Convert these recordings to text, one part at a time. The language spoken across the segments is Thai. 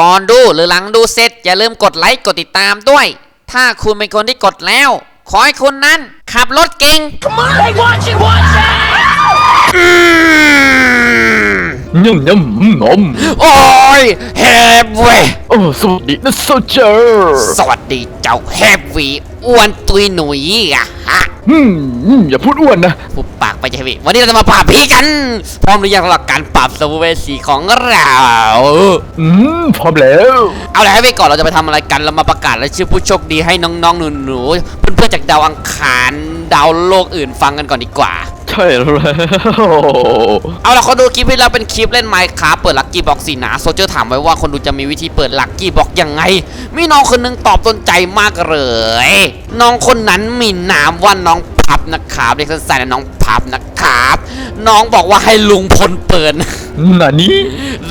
ก่อนดูหรือหลังดูเสร็จ อย่าลืมกดไลค์กดติดตามด้วย ถ้าคุณเป็นคนที่กดแล้ว ขอให้คุณนั้น ขับรถเก่ง ย่ำย่ำนมโอ้ยเฮฟเวยโอ้สวัสดีนะโซเจอร์สวัสดีเจ้าเฮฟวีอ้วนตุยหนุยอะฮะอืมอืมอย่าพูดอ้วนนะผู้ปากไปเฮฟวีวันนี้เราจะมาปราบผีกัน พร้อมหรือยังสำหรับการปราบสัมภเวสีของเราอืมพร้อมแล้ว เอาละให้ไปก่อนเราจะไปทำอะไรกันเรามาประกาศรายชื่อผู้โชคดีให้น้องๆหนูๆเพื่อนๆจากดาวอังคารดาวโลกอื่นฟังกันก่อนดีกว่า ใช่แล้วเอาละคนดูคลิปที่แล้วเป็นคลิปเล่นไมค์ค a f t เปิดลักกี้บ็อกสีหนาโซเจอร์ถามไว้ว่าคนดูจะมีวิธีเปิดลักกี้บ็อกยังไง มีน้องคนหนึงตอบตนใจมากเลย น้องคนนั้นมีนามว่าน้องพับนะครับเรียกสั้นๆนะน้องพับนะครับ น้องบอกว่าให้ลุงพลเปิดน่ะนี่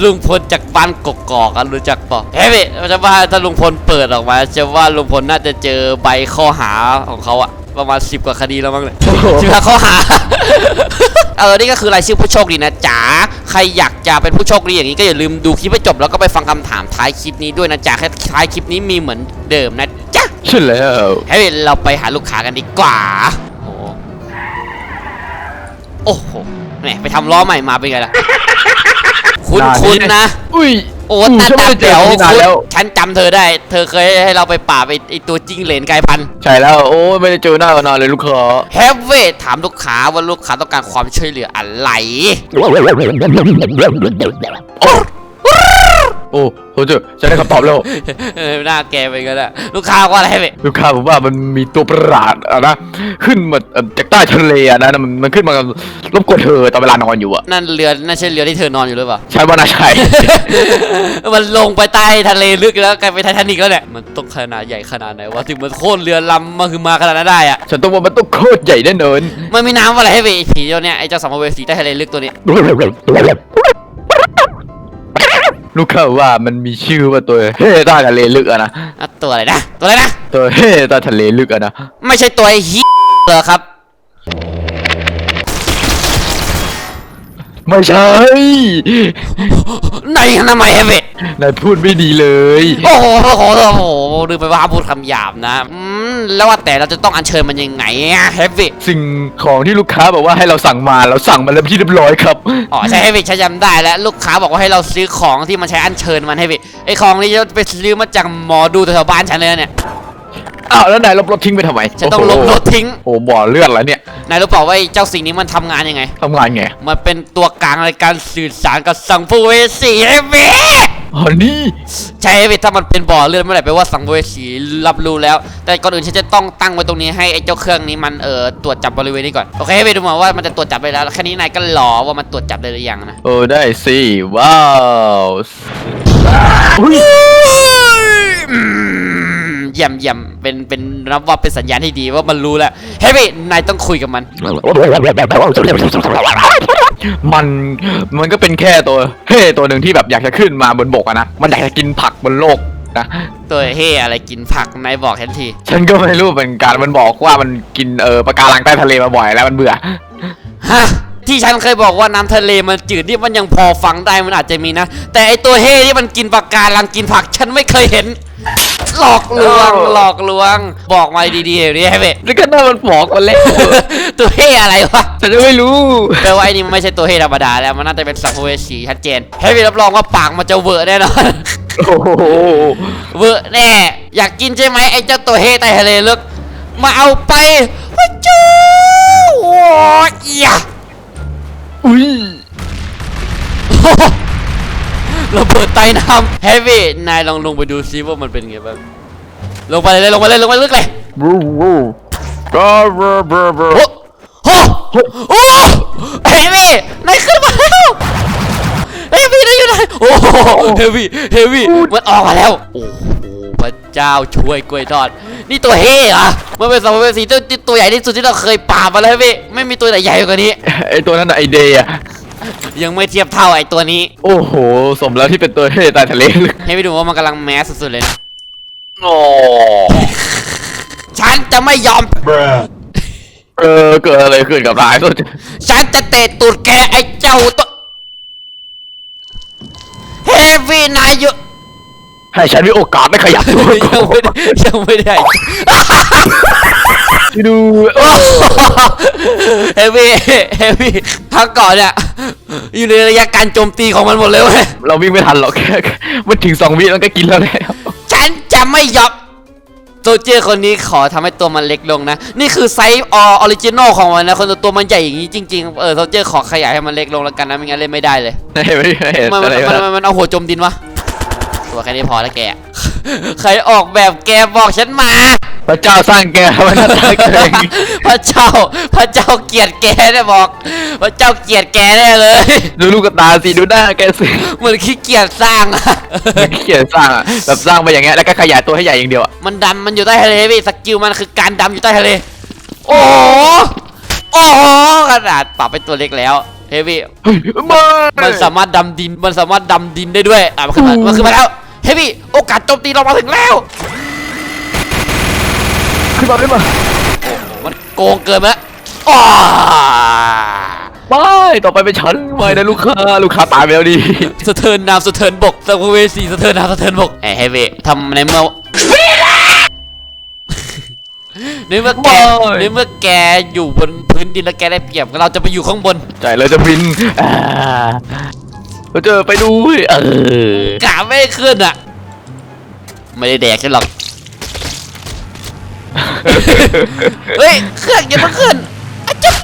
ลุงพลจากบ้านกกอกกันรู้จักปะเฮ้ยจะว่าถ้าลุงพลเปิดออกมาจะว่าลุงพลน่าจะเจอใบข้อหาของเขาอะ ประมาณสิบกว่าคดีแล้วมั้งเนี่ยสิบกว่าข้อหา เออ นี่ก็คือรายชื่อผู้โชคดีนะจ๊ะใครอยากจะเป็นผู้โชคดีอย่างนี้ก็อย่าลืมดูคลิปให้จบแล้วก็ไปฟังคำถามท้ายคลิปนี้ด้วยนะจ๊ะแค่ท้ายคลิปนี้มีเหมือนเดิมนะจ๊ะใช่แล้วเฮ้ยเราไปหาลูกค้ากันดีกว่าโอ้โหโอ้โหแหมไปทำล้อใหม่มาเป็นไงล่ะ คุณคุณนะ อุ้ย โอ้มตาฉันไม่ตาได้เจอเดี๋ยวที่นานแล้ว ฉันจำเธอได้ เธอเคยให้เราไปป่าบไปไอตัวจิ้งเหลนกลายพันธุ์ใช่แล้วโอ้ยไม่ได้เจอหน้ากันนานเลยลูกค้าเฮฟเวทถามลูกค้าว่าลูกค้าต้องการความช่วยเหลืออะไร โอ้ โหเจอฉันได้คำตอบแล้วเออหน้าแกไปกันอะลูกค้าว่าอะไรเว้ยลูกค้าผมว่ามันมีตัวประหลาดอะนะขึ้นมาเอ่อจากใต้ทะเลอะนะมันมันขึ้นมารบกวนเธอตอนเวลานอนอยู่อะนั่นเรือนั่นใช่เรือที่เธอนอนอยู่หรือเปล่าใช่ว่าน่าใช่มันลงไปใต้ทะเลลึกแล้วกลายเป็นไททานิกแล้วเนี่ยมันต้องขนาดใหญ่ขนาดไหนวะถึงมันโค่นเรือลำมาคือมาขนาดนั้นได้อะฉันต้องว่ามันต้องโคตรใหญ่แน่นอนมันมีน้ำอะไรให้เว้ยไอ้ผีตัวเนี้ยไอ้เจ้าสัมภเวสีใต้ทะเลลึกตัวนี้ ลูกค้าว่ามันมีชื่อว่าตัวเฮ้ใต้ทะเลลึกอะนะอะตัวอะไรนะ ตัวอะไรนะ ตัวเฮ้ใต้ทะเลลึกอะนะ ไม่ใช่ตัวไอ้ฮีเหรอครับ ไม่ใช่ไหนทำไมเฮฟเวทนายพูดไม่ดีเลย โอ้โหโอ้โหโอ้โหดูไปว่าพูดคำหยาบนะอืมแล้วว่าแต่เราจะต้องอัญเชิญมันยังไงอะเฮฟวี่สิ่งของที่ลูกค้าบอกว่าให้เราสั่งมาเราสั่งมาแล้วที่เรียบร้อยครับ อ๋อใช่เฮฟวี่ฉันจำได้แล้วลูกค้าบอกว่าให้เราซื้อของที่มันใช้อัญเชิญมันเฮฟวี่ไอของนี้จะไปซื้อมาจากหมอดูแถวๆบ้านฉันเลยนะเนี่ย อ้าวแล้วนายลบรถทิ้งไปทำไมฉันต้องลบรถทิ้ง โอ้โหบ่อเลือดแล้วเนี่ยนายรู้เปล่าว่าไอ้เจ้าสิ่งนี้มันทำงานยังไง ทำงานไงมันเป็นตัวกลางในการสื่อสารกับสังเวสีเฮฟวี่อ๋อนี่ใช่เฮฟวี่ถ้ามันเป็นบ่อเลือดเมื่อไหร่แปลว่าสังเวสีรับรู้แล้ว แต่ก่อนอื่นฉันจะต้องตั้งไว้ตรงนี้ให้ไอ้เจ้าเครื่องนี้มันเอ่อตรวจจับบริเวณนี้ก่อน โอเคเฮฟวี่ดูมาว่ามันจะตรวจจับได้แล้วแล้วแค่นี้นายก็รอว่ามันตรวจจับได้หรือยังนะ เออได้สิว้าวอุ้ยอืมเยี่ยมเยี่ยมเป็นเป็นนับว่าเป็นสัญญาณที่ดีว่ามันรู้แล้วเฮฟวี่นายต้องคุยกับมัน มันมันก็เป็นแค่ตัวเฮ้ตัวหนึ่งที่แบบอยากจะขึ้นมาบนบกอะนะ มันอยากจะกินผักบนโลกนะตัวเฮอะไรกินผักนายบอกทันที ฉันก็ไม่รู้เหมือนกันมันบอกว่ามันกินเออปะการังใต้ทะเลมาบ่อยแล้วมันเบื่อฮะที่ฉันเคยบอกว่าน้ำทะเลมันจืดนี่มันยังพอฟังได้มันอาจจะมีนะ แต่ไอตัวเฮที่มันกินปลาการังกินผักฉันไม่เคยเห็น หลอกลวงเออหลอกลวง บอกมาดีๆเดี๋ยวนี้เฮฟวี่แล้วก็น่ามันบอกมาแล้วตัวเฮอะไรวะฉันจะไม่รู้แปลว่าไอ้นี่มันไม่ใช่ตัวเฮธรรมดาแล้วมันน่าจะเป็นสัมภเวสีชัดเจนเฮฟวี่รับรองว่าปากมันจะเวอร์แน่นอนโอ้โหเวอร์แน่ อยากกินใช่ไหมไอ้เจ้าตัวเฮใต้ทะเลลึกมาเอาไปว้าจู ระเบิดใต้น้ำเฮฟวี่นายลองลงไปดูซิว่ามันเป็นไงบ้างลงไปเลยลงไปเลยลงไปลึกเลยบูบูบราบราบราบราโอ้โหโอ้เฮฟวี่นายขึ้นมาแล้วเฮฟวี่นายอยู่ไหนโอ้โหเฮฟวี่เฮฟวี่มันออกมาแล้วโอ้โหพระเจ้าช่วยกล้วยทอด นี่ตัวเฮเหรอมันเป็นสัมภเวสีตัวตัวใหญ่ที่สุดที่เราเคยปราบมาแล้วเฮฟวี่ไม่มีตัวไหนใหญ่กว่านี้ไอตัวนั้นน่ะไอเดย์อะ ยังไม่เทียบเท่าไอ้ตัวนี้ โอ้โห สมแล้วที่เป็นตัวเฮ้ใต้ทะเลลึกให้ไปดูว่ามันกำลังแมสสุดๆเลยนะโอ้ฉันจะไม่ยอม เออเกิดอะไรขึ้นกับนายสุดฉันจะเตะตูดแกไอ้เจ้าตัวเฮฟวี่นายอยู่ให้ฉันมีโอกาสได้ขยับตัวยังไม่ได้ยังไม่ได้ ดูโอ้เฮฟวี่เฮฟวี่พักก่อนเนี่ยอยู่ในระยะการโจมตีของมันหมดเลยเว้ยเราวิ่งไม่ทันหรอกแค่แค่มันถึงสองวิมันก็กินแล้วแล้วฉันจะไม่ยอมโซเจอร์คนนี้ขอทำให้ตัวมันเล็กลงนะ นี่คือไซส์ออริจินอลของมันนะ คนตัวมันใหญ่อย่างนี้จริงๆ เออโซเจอร์ขอขยายให้มันเล็กลงแล้วกันนะไม่งั้นเล่นไม่ได้เลยไม่ไม่เห็นมันมัอะนไรมันวะมันมันเอาหัวจมดินวะตัวแค่นี้พอแล้วแก ใครออกแบบแกบอกฉันมา พระเจ้าสร้างแกมันน่าสร้างแกเองพระเจ้า พระเจ้าเกลียดแกได้บอก พระเจ้าเกลียดแกแน่เลย ดูลูกกระตาสิดูหน้าแกสิเหมือนขี้เกียจสร้างอะมันขี้เกียจสร้างอะแบบสร้างไปอย่างเงี้ยแล้วก็ขยายตัวให้ใหญ่อย่างเดียวอะมันดำมันอยู่ใต้ทะเลพี่สกิลมันคือการดำอยู่ใต้ทะเล โอ้โหโอ้โหขนาดปรับเป็นตัวเล็กแล้วเฮฟวี่เฮ้ยไม่มันสามารถดำดินมันสามารถดำดินได้ด้วยอะมันขึ้นมามันขึ้นมาแล้วเฮฟวี่โอกาสโจมตีเรามาถึงแล้ว ขึ้นมาขึ้นมามันโกงเกินไปแล้วอ้าไม่ต่อไปเป็นฉันไม่นะลูกค้าลูกค้าตายไปแล้วดิสะเทินน้ำสะเทินบกสัมภเวสีสะเทินน้ำสะเทินบกเอ้ยเฮฟวี่ทำในเมื่อในเมื่อแกในเมื่อแกอยู่บนพื้นดินแล้วแกได้เปรียบเราจะไปอยู่ข้างบนใจเราจะบินอ่าเราจะไปดูเออกะไม่ขึ้นอะ ไม่ได้แดกฉันหรอก เฮ้ย เครื่องยังไม่ขึ้นอะจุ๊บ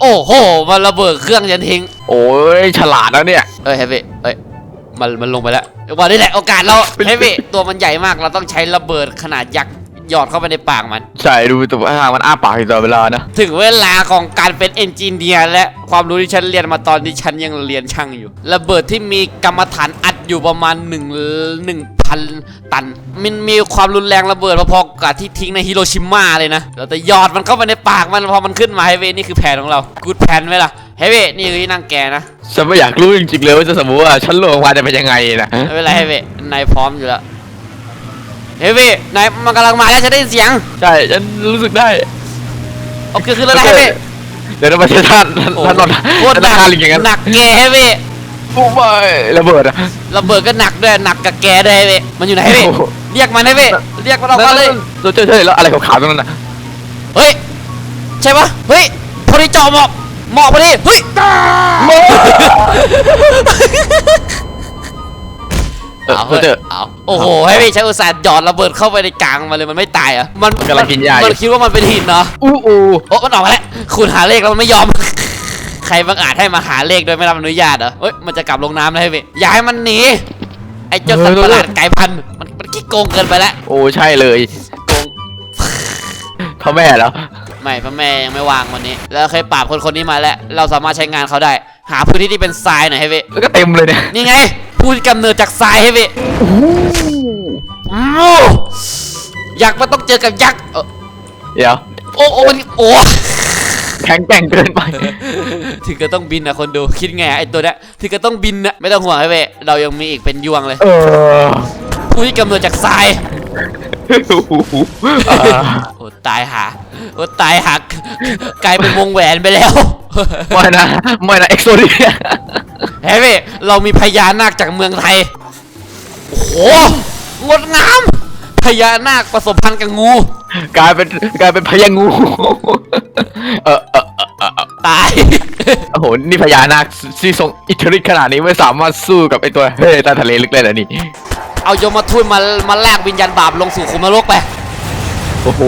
โอ้โห มันระเบิดเครื่องยันทิ้ง โอ้ยฉลาดแล้วเนี่ย เอ้ยเฮฟวี่เอ้ย มันมันลงไปแล้ววันนี้แหละโอกาสเราเฮฟวี่ตัวมันใหญ่มาก เราต้องใช้ระเบิดขนาดยักษ์หยอดเข้าไปในปากมัน ใช่ ดูแต่ว่ามันอ้าปากอยู่ตลอดเวลานะ ถึงเวลาของการเป็นเอนจิเนียร์และความรู้ที่ฉันเรียนมาตอนที่ฉันยังเรียนช่างอยู่ ระเบิดที่มีกรรมฐานอัดอยู่ประมาณ1 1 พันตัน มันมีความรุนแรงระเบิดพอๆกับที่ทิ้งในฮิโรชิมาเลยนะ เราแต่หยอดมันเข้าไปในปากมันพอมันขึ้นมาเฮเวนี่คือแผนของเรากูดแผนไหมล่ะเฮเวนี่คือที่นั่งแกนะฉันไม่อยากรู้จริงๆเลยว่าจะสมมติว่าฉันลงมาจะเป็นยังไงนะไม่เป็นไรเฮเวนายพร้อมอยู่แล้วเฮเวนายมันกำลังมาแล้วฉันได้ยินเสียงใช่ฉันรู้สึกได้โอเคขึ้นแล้วนะเฮเวเดี๋ยวเราไปเชื่อท่านท่านนอนโคตรหนัท่ากนลิงอย่างนั้นหนักแกเฮเว โอ้ไม่ระเบิดอะ ระเบิดก็หนักด้วยหนักกับแกด้วยเว้ยมันอยู่ไหนเว้ยโอ้โห เรียกมันให้เว้ยเรียกมันออกมาเลย เราเจอเจอแล้วอะไรขาวๆตรงนั้นน่ะเฮ้ย ใช่ปะเฮ้ยพอดีเจาะหมอกหมอกพอดีเฮ้ยเออเอาเราเฮ้ยเจอ เอาโอ้โหให้พี่ใช้อุตส่าห์หยอดระเบิดเข้าไปในกลางมาเลยมันไม่ตายอะมันกำลังกินยาอยู่ มันคิดว่ามันเป็นหินเนาะอู้อูโอ้มันออกมาแล้วคุณหาเลขแล้วมันไม่ยอม ใครบังอาจให้มาหาเลขโดยไม่รับอนุญาตเหรอเฮ้ยมันจะกลับลงน้ำแล้วให้พี่อย่าให้มันหนีไอ้เจ้าสัตว์ประหลาดไก่พันธุ์มันมันขี้โกงเกินไปแล้วโอ้ใช่เลยโกงพ่อแม่แล้วไม่พ่อแม่ยังไม่วางวันนี้ แล้วเคยปราบคนคนนี้มาแล้ว เราสามารถใช้งานเขาได้ หาพื้นที่ที่เป็นทรายหน่อยให้เวยแล้วก็เต็มเลยเนี่ยนี่ไงผู้ที่กำเนิดจากทรายให้เวยโอ้ยักษ์มันต้องเจอกับยักษ์เอ่อเดี๋ยวโอ้โอ้มันโอ้ แข็งแกร่งเกินไป ถึงก็ต้องบินนะคนดูคิดไงไอ้ตัวเนี้ยถึงก็ต้องบินนะไม่ต้องห่วงให้เวยเรายังมีอีกเป็นยวงเลยเออผู้ที่กำเนิดจากทรายอ่าโอ้ตายหาโอ้ตายหักกลายเป็นวงแหวนไปแล้วไม่นะไม่นะเอ็กโซเดียเฮ้ยเว้ยเรามีพญานาคจากเมืองไทยโอ้โหงดงาม พญานาคผสมพันธุ์กับงู กลายเป็นกลายเป็นพญางู เออเออเออเออตาย โอ้โห นี่พญานาคที่ทรงอิทธิฤทธิ์ขนาดนี้ไม่สามารถสู้กับไอตัวเฮ้ยใต้ทะเลลึกเลยนะนี่ เอาโยมทูตมามาลากวิญญาณบาปลงสู่ขุมนรกไป โอ้โห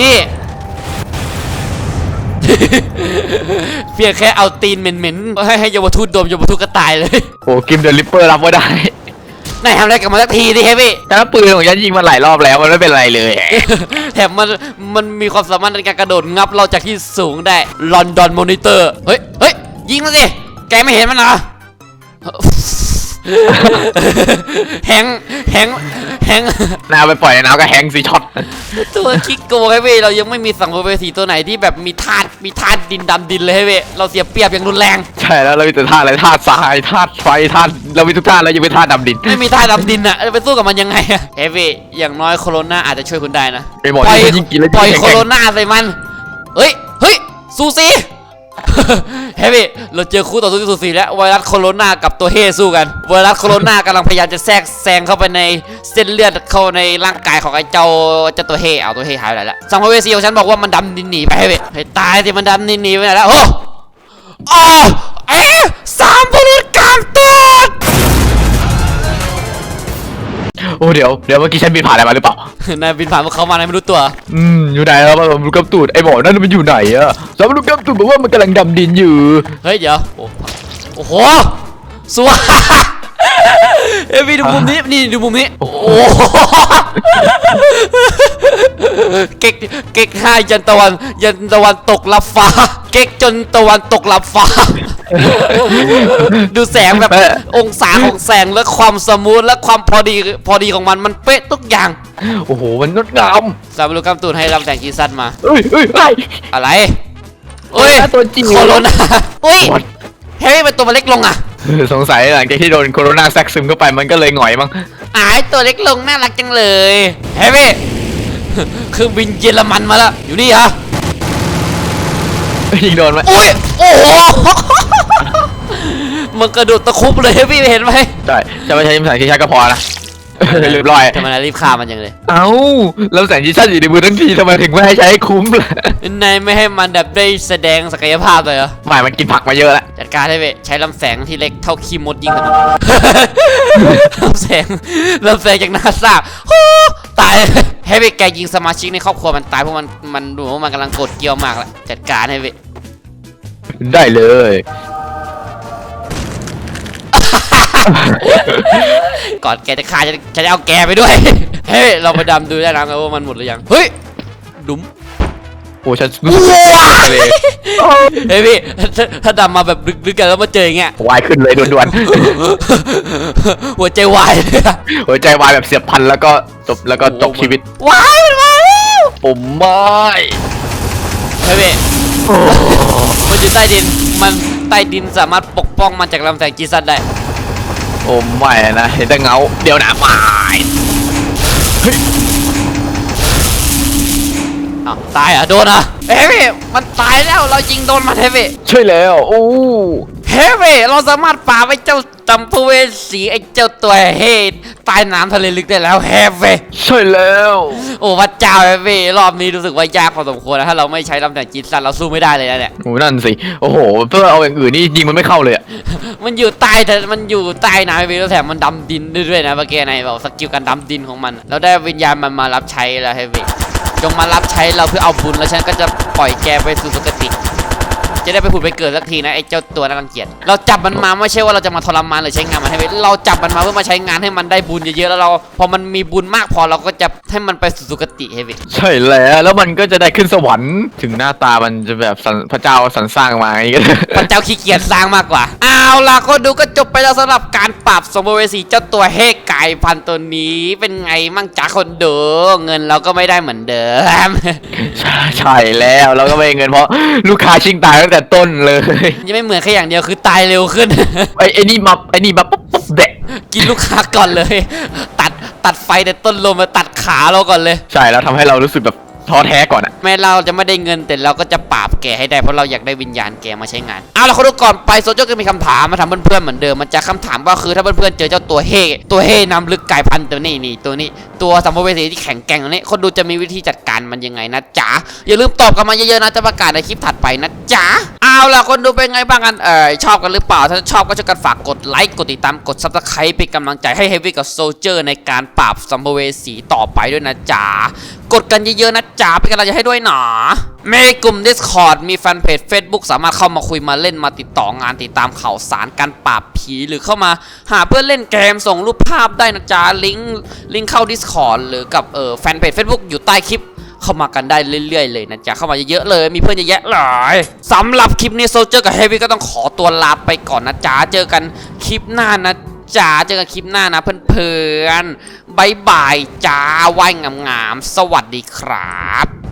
นี่ เพียงแค่เอาตีนเหม็นๆให้ให้โยมทูตดมโยมทูตก็ตายเลย โอ้กิมเดลิปเปอร์รับไม่ได้ นายทำอะไรกับมันสักทีดิเฮฟวี่ แต่ปืนของฉันยิงมาหลายรอบแล้วมันไม่เป็นไรเลยแถมมันมันมีความสามารถในการกระโดดงับเราจากที่สูงได้ลอนดอนมอนิเตอร์ เฮ้ยเฮ้ยยิงมันสิ แกไม่เห็นมันเหรอ แฮงแฮงแฮงนาไปปล่อยในน้ำก็แฮงก์ซีช็อตตัวคิกโกงให้เว้ยเรายังไม่มีสังเวสีตัวไหนที่แบบมีธาตุมีธาตุดินดำดินเลยให้เว้ยเราเสียเปรียบอย่างรุนแรง ใช่แล้วเรามีแต่ธาตุอะไรธาตุทรายธาตุไฟธาตุเรามีทุกธาตุแล้วยังเป็นธาตุดำดินไม่มีธาตุดำดินอะจะไปสู้กับมันยังไงอะเฮฟวี่อย่างน้อยโคโรนาอาจจะช่วยคุณได้นะไอ้หมอปล่อยนี่ยิ่งกินแล้วปล่อยยิ่งโคแข็งโรนาใส่มัน เฮ้ยเฮ้ยซูซี่ เฮ้ยพี่เราเจอคู่ต่อสู้ที่สุดสีแล้วไวรัสโคโรนากับตัวเฮสู้กัน ไวรัสโคโรนากำลังพยายามจะแทรกแซงเข้าไปในเส้นเลือดเข้าในร่างกายของไอ้เจ้าเจ้าตัวเฮเอาตัวเฮหายไปแล้วสังภเวสีของฉันบอกว่ามันดำดินหนีไปเฮ้ยพี่ตายสิมันดำดินหนีไปไหนแล้วโอ้โอ้เอ๊ะสามบริกาม โอ้เดี๋ยวเดี๋ยวเมื่อกี้ฉันบินผ่านอะไรมาหรือเปล่า นายบินผ่านพวกเขามาไหนไม่รู้ตัว อืมอยู่ไหนแล้วสมรู้กำตูดไอ้หมอนั่นมันอยู่ไหนอะสมรู้กำตูดบอกว่ามันกำลังดำดินอยู่ เฮ้ยเดี๋ยว โอ้โอ้โหสวย เอ้ยพี่ดูมุมนี้นี่ดูมุมนี้ โอ้โหเก๊กเก๊กให้ยันตะวัน ยันตะวันตกลับฟ้า เก๊กจนตะวันตกลับฟ้า ดูแสงแบบองศาของแสงและความสมูทและความพอดีพอดีของมันมันเป๊ะทุกอย่างโอ้โหมันงดงามซาบรุกัมตูนให้รับแสงกีซันมา เอ้ยเอ้ยไอ้อะไรเอ้ยตัวจริงโคโรนาอุ้ย What? เฮ้ยมันตัวมันเล็กลงอะ สงสัยหลังจากที่โดนโคโรนาแทรกซึมเข้าไปมันก็เลยหงอยมั้งอายตัวเล็กลงน่ารักจังเลยเฮ้ยพี่เครื่องบินเยอรมันมาแล้วอยู่นี่เหรอยิงโดนไหมอุ้ยโอ้โหมันกระโดดตะครุบเลยพี่เห็นไหมใช่จะไม่ใช้ภาษาที่ใช้ก็พอนะ เรียบร้อย ทำไมนายรีบฆ่ามันยังเลยเอ้าแล้วแสงจิชั่นอยู่ในมือทั้งทีทำไมถึงไม่ให้ใช้ให้คุ้มล่ะนายไม่ให้มันแบบได้แสดงศักยภาพเลยเหรอไม่มันกินผักมาเยอะแล้วจัดการให้เว้ยใช้ลำแสงที่เล็กเท่าขี้มดยิงกันลำแสงลำแสงจากนาซาโอ้ตายให้เว้ยแกยิงสมาชิกในครอบครัวมันตายเพราะมันมันดูว่ามันกำลังโกรธเกรี้ยวมากแล้วจัดการให้เว้ยได้เลย ก่อนแกจะฆ่าจะจะได้เอาแกไปด้วย เฮ้ย เราไปดำดูได้นะว่ามันหมดหรือยัง เฮ้ย ดุมโอ้ฉันรู้สึกเลยเฮ้ยพี่ถ้าถ้าดำมาแบบลึกๆกันแล้วมาเจออย่างเงี้ยวายขึ้นเลยด่วนหัวใจวายเลยอะๆหัวใจวายแบบเสียบพลันแล้วก็จบแล้วก็จบชีวิต วายมันมาแล้วผมไม่เฮ้ยพี่มันอยู่ใต้ดิน มันใต้ดินสามารถปกป้องมันจากลำแสงจีซันได้ โอมไม่นะเห็นแต่เงา เดี๋ยวนะไม่อ้าวตายอะโดนอะเฮ้ยพี่มันตายแล้วเรายิงโดนมันเฮ้ยพี่ใช่แล้วโอ้ เฮ้ยพี่เราสามารถปราบไอ้เจ้าจัมพูเวสีไอ้เจ้าตัวเฮดใต้น้ำทะเลลึกได้แล้วเฮ้ยพี่ใช่แล้ว โอ้พระเจ้าเฮ้ยพี่รอบนี้รู้สึกว่ายากพอสมควรนะถ้าเราไม่ใช้ลำแสงจีซันเราสู้ไม่ได้เลยนะเนี่ย โอ้นั่นสิ โอ้โห เพื่อเอาอย่างอื่นนี่ยิงมันไม่เข้าเลยอะมันอยู่ใต้แต่มันอยู่ใต้น้ำเฮ้ยพี่แล้วแถมมันดำดินด้วยนะเมื่อกี้ในบอกสกิลการดำดินของมันเราได้วิญญาณมันมารับใช้แล้วเฮ้ยพี่จงมารับใช้เราเพื่อเอาบุญแล้วฉันก็จะปล่อยแกไปสู่สุคติ จะได้ไปผุดไปเกิดสักทีนะไอ้เจ้าตัวน่ารังเกียจเราจับมันมาไม่ใช่ว่าเราจะมาทรมานหรือใช้งานมันให้เว้ยเราจับมันมาเพื่อมาใช้งานให้มันได้บุญเยอะๆแล้วเรา พอมันมีบุญมากพอเราก็จะให้มันไปสู่สุคติให้เว้ยใช่แล้วแล้วมันก็จะได้ขึ้นสวรรค์ถึงหน้าตามันจะแบบสันพระเจ้าสรรสร้างมาอย่างนี้ก็ได้พระเจ้าขี้เกียจสร้างมากกว่าเอาล่ะก็ดูก็จบไปแล้วสำหรับการปรับสมภเวสีเจ้าตัวเฮกไก่พันธุ์ตัวนี้เป็นไงมั่งจ้าคนดูเงินเราก็ไม่ได้เหมือนเดิมใช่ใช่แล้วเราก็ไม่ได้เงินเพราะลูกค้าชิงตายตั้งแต่ต้นเลย ยังไม่เหมือนแค่อย่างเดียวคือตายเร็วขึ้น ไอ้ไอ้นี่มาไอ้นี่มาปุ๊บปุ๊บแบะกินลูกค้าก่อนเลย ตัดตัดไฟแต่ต้นลมมาตัดขาเราก่อนเลย ใช่แล้วทำให้เรารู้สึกแบบ ท้อแท้ก่อนอะแม้เราจะไม่ได้เงินแต่เราก็จะปราบแกให้ได้เพราะเราอยากได้วิญญาณแกมาใช้งานเอาละคนดูก่อนไปโซโจก็มีคำถามมาถามเพื่อนๆเหมือนเดิมมันจะคำถามก็คือถ้าเพื่อนๆเจอเจ้าตัวเฮตัวเฮนำลึกกายพันธุ์ตัวนี้นี่ตัวนี้ตัวสัมภเวสีที่แข็งแกร่งตัวนี้คนดูจะมีวิธีจัดการมันยังไงนะจ๊ะอย่าลืมตอบกันมาเยอะๆนะจะประกาศในคลิปถัดไปนะจ๊ะเอาล่ะคนดูเป็นไงบ้างกันเออชอบกันหรือเปล่าถ้าชอบก็ช่วยกันฝากกดไลค์กดติดตามกดซับสไครป์เป็นกำลังใจให้เฮฟวี่กับโซเจอร์ในการปราบสัมภเวสีต่อไปด้วยนะจ๊ะกดกันเยอะๆนะจ๊ะเป็นกำลังใจให้ด้วยหนามีกลุ่ม Discord มีแฟนเพจ Facebook สามารถเข้ามาคุยมาเล่นมาติดต่องานติดตามข่าวสารการปราบผีหรือเข้ามาหาเพื่อนเล่นเกมส่งรูปภาพได้นะจ๊ะลิงก์ลิงก์เข้า Discord หรือกับเออแฟนเพจ Facebook อยู่ใต้คลิปเข้ามากันได้เรื่อยๆเลยนะจ๊ะ เข้ามาเยอะๆเลย มีเพื่อนเยอะแยะเลยสำหรับคลิปนี้โซเจอร์กับเฮฟวี่ก็ต้องขอตัวลาไปก่อนนะจ๊ะ เจอกันคลิปหน้านะจ๊ะ เจอกันคลิปหน้านะเพื่อนๆ บายบายจ้าว่ายงามๆ สวัสดีครับ